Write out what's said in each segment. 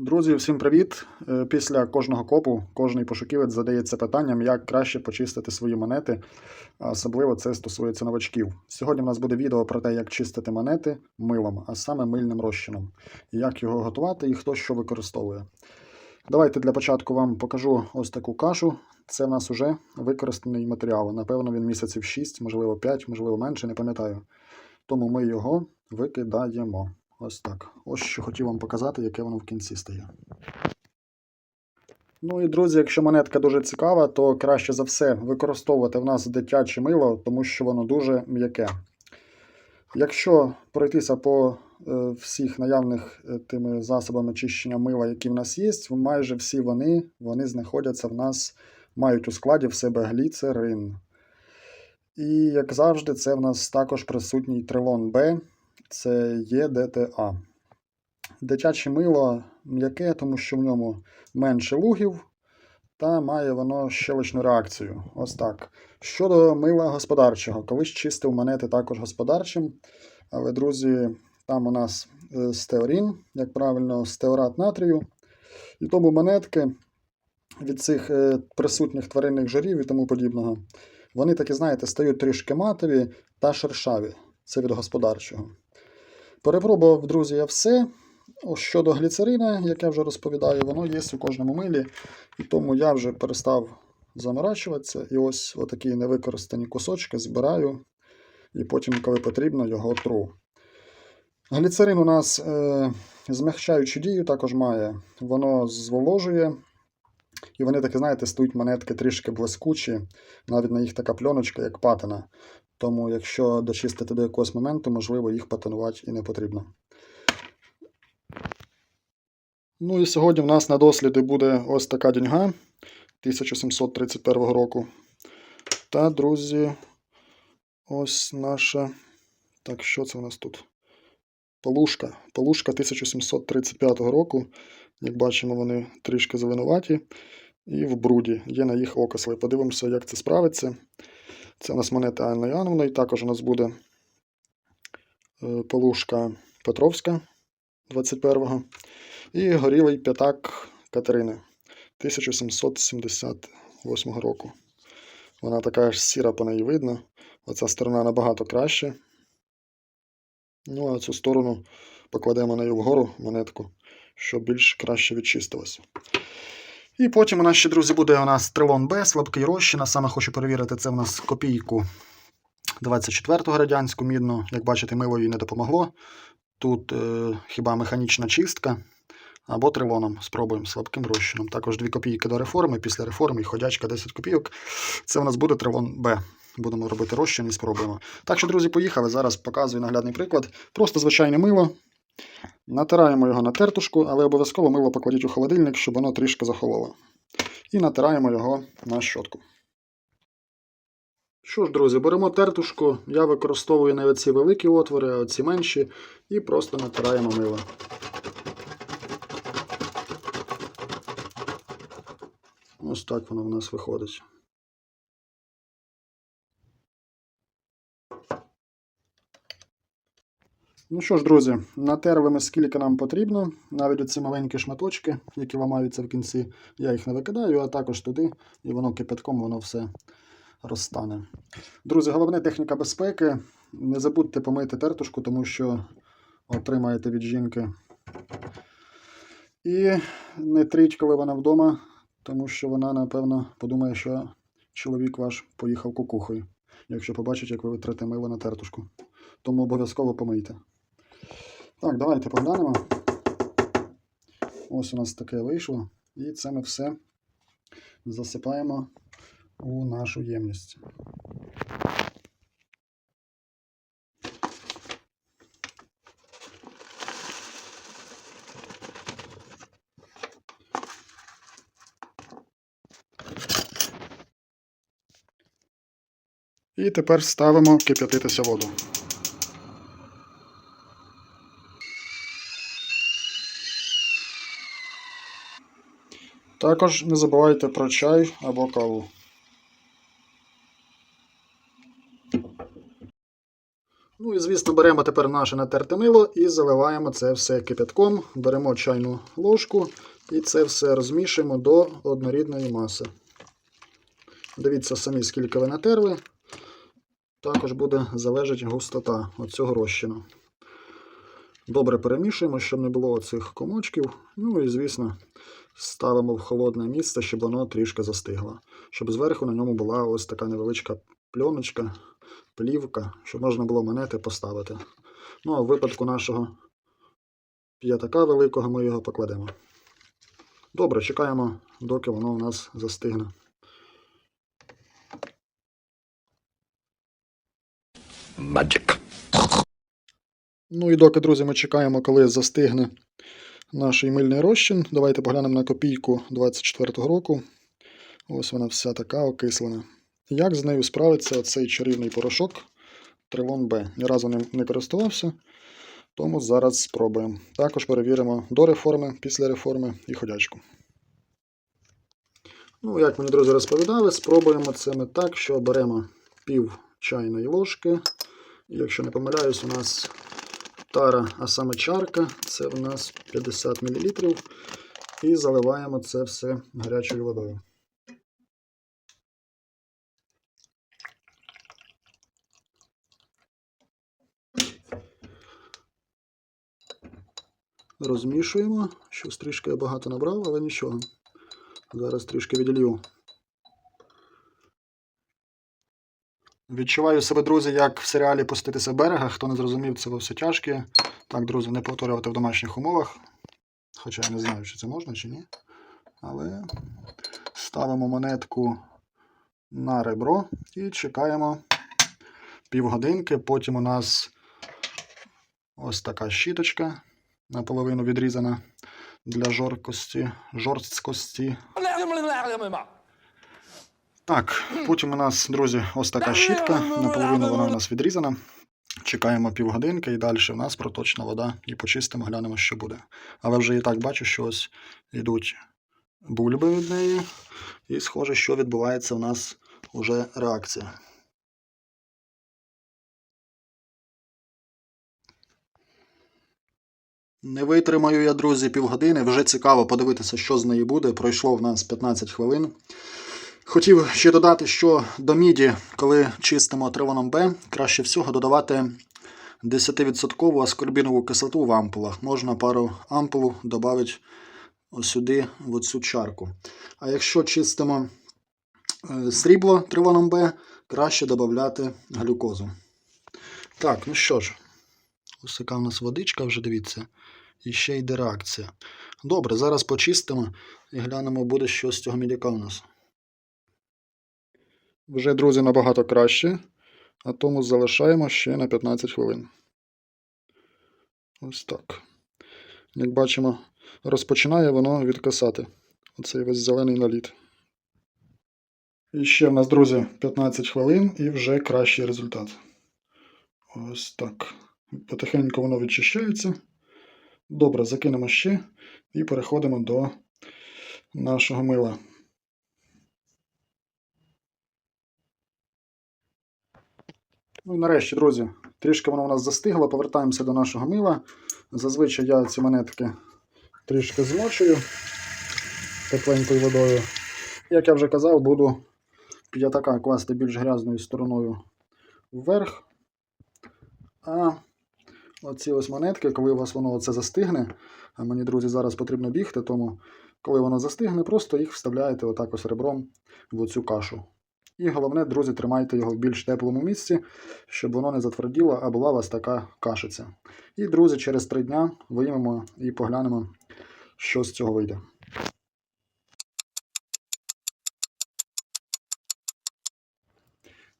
Друзі, всім привіт! Е, Після кожного копу кожний пошуківець задається питанням, як краще почистити свої монети. Особливо це стосується новачків. Сьогодні в нас буде відео про те, як чистити монети милом, а саме мильним розчином, як його готувати і хто що використовує. Давайте для початку вам покажу ось таку кашу. Це в нас уже використаний матеріал. Напевно, він місяців 6, можливо 5, можливо менше, не пам'ятаю. Тому ми його викидаємо. Ось так. Ось що хотів вам показати, яке воно в кінці стає. Ну і друзі, якщо монетка дуже цікава, то краще за все використовувати в нас дитяче мило, тому що воно дуже м'яке. Якщо пройтися по е, всіх наявних е, тими засобами чищення мила, які в нас є, майже всі вони, вони знаходяться в нас, мають у складі в себе гліцерин. І, як завжди, це в нас також присутній трилон Б, це є ДТА. Дитяче мило м'яке, тому що в ньому менше лугів, та має воно щелочну реакцію. Ось так. Щодо мила господарчого, колись чистив монети також господарчим. Але, друзі, там у нас е, стеорін, як правильно, стеорат натрію. І тому монетки від цих е, присутніх тваринних жирів і тому подібного, вони таки, знаєте, стають трішки матові та шершаві. Це від господарчого. Перепробував, друзі, я все. Щодо гліцерина, як я вже розповідаю, воно є у кожному милі, і тому я вже перестав заморачуватися. І ось отакі невикористані кусочки збираю, і потім, коли потрібно, його тру. Гліцерин у нас е, змягчаючу дію також має, воно зволожує. І вони такі, знаєте, стають монетки трішки блискучі, навіть на їх така пленочка, як патина. Тому, якщо дочистити до якогось моменту, можливо, їх патинувати і не потрібно. Ну і сьогодні в нас на досліди буде ось така діньга 1731 року. Та, друзі, ось наша. Так, що це у нас тут? Полушка. Полушка 1735 року. Як бачимо, вони трішки завинуваті і в бруді. Є на їх окисли. Подивимося, як це справиться. Це у нас монета Анни Іоанновної. Також у нас буде е, полушка Петровська 21-го. І горілий п'ятак Катерини 1778 року. Вона така ж сіра по неї видно. Оця сторона набагато краще. Ну, а цю сторону покладемо нею вгору монетку, щоб більш краще відчистилося. І потім у нас ще, друзі, буде у нас трилон Б, слабкий розчин. Саме хочу перевірити, це у нас копійку 24-го радянську мідну. Як бачите, мило їй не допомогло. Тут е, хіба механічна чистка. Або трилоном спробуємо слабким розчином. Також 2 копійки до реформи, після реформи і ходячка 10 копійок. Це у нас буде трилон Б. Будемо робити розчин і спробуємо. Так що, друзі, поїхали. Зараз показую наглядний приклад. Просто звичайне мило. Натираємо його на тертушку, але обов'язково мило покладіть у холодильник, щоб воно трішки захололо. І натираємо його на щотку. Що ж, друзі, беремо тертушку. Я використовую не оці великі отвори, а оці менші, і просто натираємо мило. Ось так воно в нас виходить. Ну що ж, друзі, натерли ми скільки нам потрібно. Навіть оці маленькі шматочки, які ламаються в кінці, я їх не викидаю, а також туди, і воно кипятком воно все розтане. Друзі, головне техніка безпеки. Не забудьте помити тертушку, тому що отримаєте від жінки. І не тріть, коли вона вдома, тому що вона, напевно, подумає, що чоловік ваш поїхав кукухою, якщо побачить, як ви витрите мило на тертушку. Тому обов'язково помийте. Так, давайте поглянемо. Ось у нас таке вийшло. І це ми все засипаємо у нашу ємність. І тепер ставимо кип'ятитися воду. Також не забувайте про чай або каву. Ну і звісно, беремо тепер наше натерте мило і заливаємо це все кипятком. Беремо чайну ложку і це все розмішуємо до однорідної маси. Дивіться самі, скільки ви натерли. Також буде залежати густота цього розчину. Добре перемішуємо, щоб не було оцих комочків. Ну і, звісно, ставимо в холодне місце, щоб воно трішки застигло. Щоб зверху на ньому була ось така невеличка пленочка, плівка, щоб можна було монети поставити. Ну, а в випадку нашого п'ятака великого ми його покладемо. Добре, чекаємо, доки воно у нас застигне. Magic. Ну і доки, друзі, ми чекаємо, коли застигне наш мильний розчин. Давайте поглянемо на копійку 24-го року. Ось вона вся така окислена. Як з нею справиться цей чарівний порошок Тревон Б? Ні разу ним не користувався, тому зараз спробуємо. Також перевіримо до реформи, після реформи і ходячку. Ну, як мені друзі розповідали, спробуємо це ми так, що беремо пів чайної ложки. І Якщо не помиляюсь, у нас тара, а саме чарка, це у нас 50 мл. І заливаємо це все гарячою водою. Розмішуємо. Щось трішки я багато набрав, але нічого. Зараз трішки віділью. Відчуваю себе, друзі, як в серіалі Пуститися берега. Хто не зрозумів, це все тяжке. Так, друзі, не повторювати в домашніх умовах. Хоча я не знаю, чи це можна чи ні. Але ставимо монетку на ребро і чекаємо півгодинки. Потім у нас ось така щіточка наполовину відрізана для жорсткості. жорсткості. Так, потім у нас, друзі, ось така щітка. Наполовину вона у нас відрізана. Чекаємо півгодинки і далі у нас проточна вода і почистимо, глянемо, що буде. Але вже і так бачу, що ось йдуть бульби від неї. І схоже, що відбувається у нас уже реакція. Не витримаю я, друзі, півгодини. Вже цікаво подивитися, що з неї буде. Пройшло в нас 15 хвилин. Хотів ще додати, що до міді, коли чистимо тривоном Б, краще всього додавати 10% аскорбінову кислоту в ампулах. Можна пару ампул додати сюди, в цю чарку. А якщо чистимо е, срібло тривоном Б, краще додати глюкозу. Так, ну що ж, ось яка в нас водичка, вже дивіться. І ще йде реакція. Добре, зараз почистимо і глянемо, буде що з цього мідяка у нас. Вже, друзі, набагато краще, а тому залишаємо ще на 15 хвилин. Ось так. Як бачимо, розпочинає воно відкисати. Оцей весь зелений наліт. І ще в нас, друзі, 15 хвилин і вже кращий результат. Ось так. Потихеньку воно відчищається. Добре, закинемо ще і переходимо до нашого мила. Ну і нарешті, друзі, трішки воно у нас застигло, повертаємося до нашого мила. Зазвичай я ці монетки трішки змочую тепленькою водою. Як я вже казав, буду п'ятака класти більш грязною стороною вверх. А оці ось монетки, коли у вас воно оце застигне, а мені, друзі, зараз потрібно бігти, тому коли воно застигне, просто їх вставляєте отак ось ребром в оцю кашу. І головне, друзі, тримайте його в більш теплому місці, щоб воно не затверділо, а була у вас така кашиця. І, друзі, через три дня виймемо і поглянемо, що з цього вийде.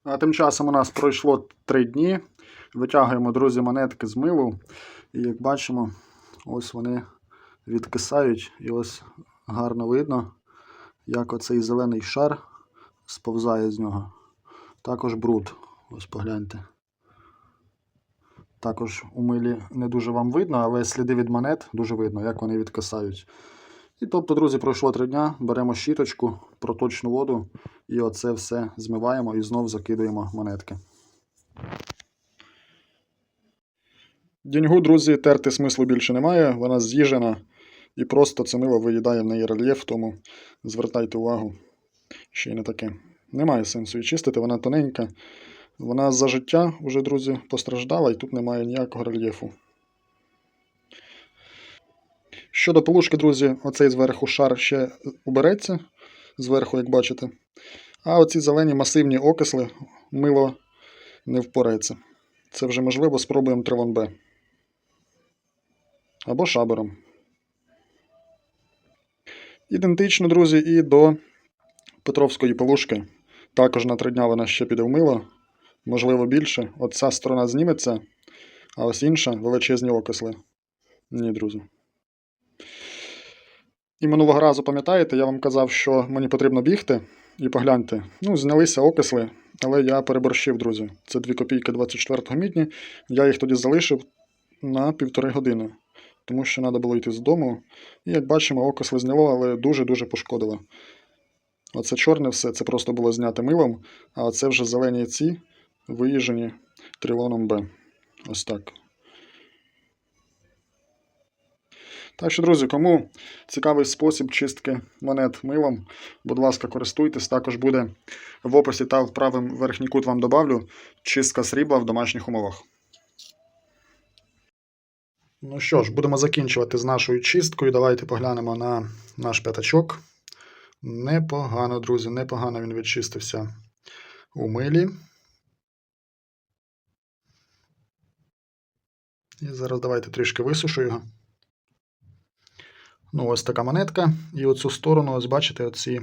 А тим часом у нас пройшло три дні. Витягуємо, друзі, монетки з милу. І як бачимо, ось вони відкисають. І ось гарно видно, як оцей зелений шар сповзає з нього. Також бруд. Ось погляньте. Також у милі не дуже вам видно, але сліди від монет дуже видно, як вони відкисають. І тобто, друзі, пройшло три дня, беремо щіточку, проточну воду і оце все змиваємо і знов закидуємо монетки. Деньгу, друзі, терти смислу більше немає, вона з'їжена і просто це мило виїдає в неї рельєф, тому звертайте увагу, ще й не таке. Немає сенсу її чистити, вона тоненька. Вона за життя вже, друзі, постраждала і тут немає ніякого рельєфу. Щодо полушки, друзі, оцей зверху шар ще убереться, зверху, як бачите. А оці зелені масивні окисли мило не впорається. Це вже можливо спробуємо трилон Б. Або шабером. Ідентично, друзі, і до Петровської полушки. Також на три дня вона ще піде в мило. Можливо, більше. От ця сторона зніметься, а ось інша величезні окисли. Ні, друзі. І минулого разу, пам'ятаєте, я вам казав, що мені потрібно бігти і погляньте. Ну, знялися окисли, але я переборщив, друзі. Це 2 копійки 24-го мідні. Я їх тоді залишив на півтори години, тому що треба було йти з дому. І як бачимо, окисли зняло, але дуже-дуже пошкодило. Оце чорне все, це просто було зняте милом, а оце вже зелені ці виїжджені трилоном Б. Ось так. Так що, друзі, кому цікавий спосіб чистки монет милом, будь ласка, користуйтесь. Також буде в описі та в правий верхній кут вам добавлю чистка срібла в домашніх умовах. Ну що ж, будемо закінчувати з нашою чисткою. Давайте поглянемо на наш п'ятачок. Непогано, друзі, непогано він відчистився у милі. І зараз давайте трішки висушу його. Ну, ось така монетка. І оцю сторону, ось бачите, оці,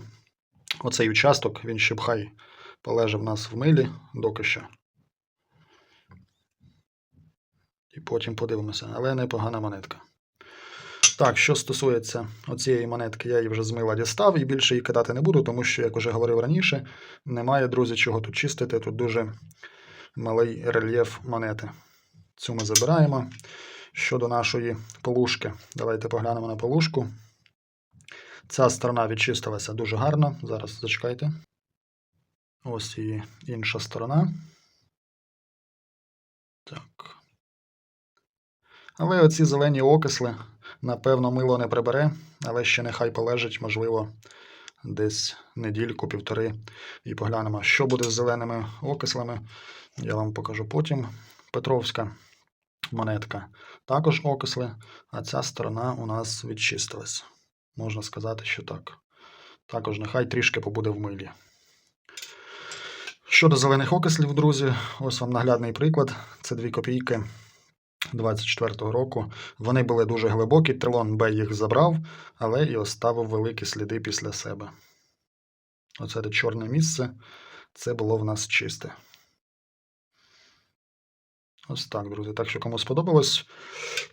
оцей участок, він ще б хай полежав нас в милі доки що. І потім подивимося, але непогана монетка. Так, що стосується оцієї монетки, я її вже з мила дістав і більше її кидати не буду, тому що, як вже говорив раніше, немає, друзі, чого тут чистити. Тут дуже малий рельєф монети. Цю ми забираємо. Щодо нашої полушки, давайте поглянемо на полушку. Ця сторона відчистилася дуже гарно. Зараз зачекайте. Ось і інша сторона. Так. Але оці зелені окисли, напевно, мило не прибере, але ще нехай полежить, можливо, десь недільку-півтори. І поглянемо, що буде з зеленими окислами. Я вам покажу потім. Петровська монетка. Також окисли, а ця сторона у нас відчистилась. Можна сказати, що так. Також нехай трішки побуде в милі. Щодо зелених окислів, друзі, ось вам наглядний приклад. Це 2 копійки 24-го року. Вони були дуже глибокі, трилон Б їх забрав, але і оставив великі сліди після себе. Оце де чорне місце, це було в нас чисте. Ось так, друзі. Так що, кому сподобалось,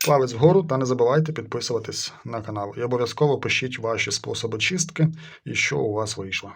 палець вгору та не забувайте підписуватись на канал. І обов'язково пишіть ваші способи чистки і що у вас вийшло.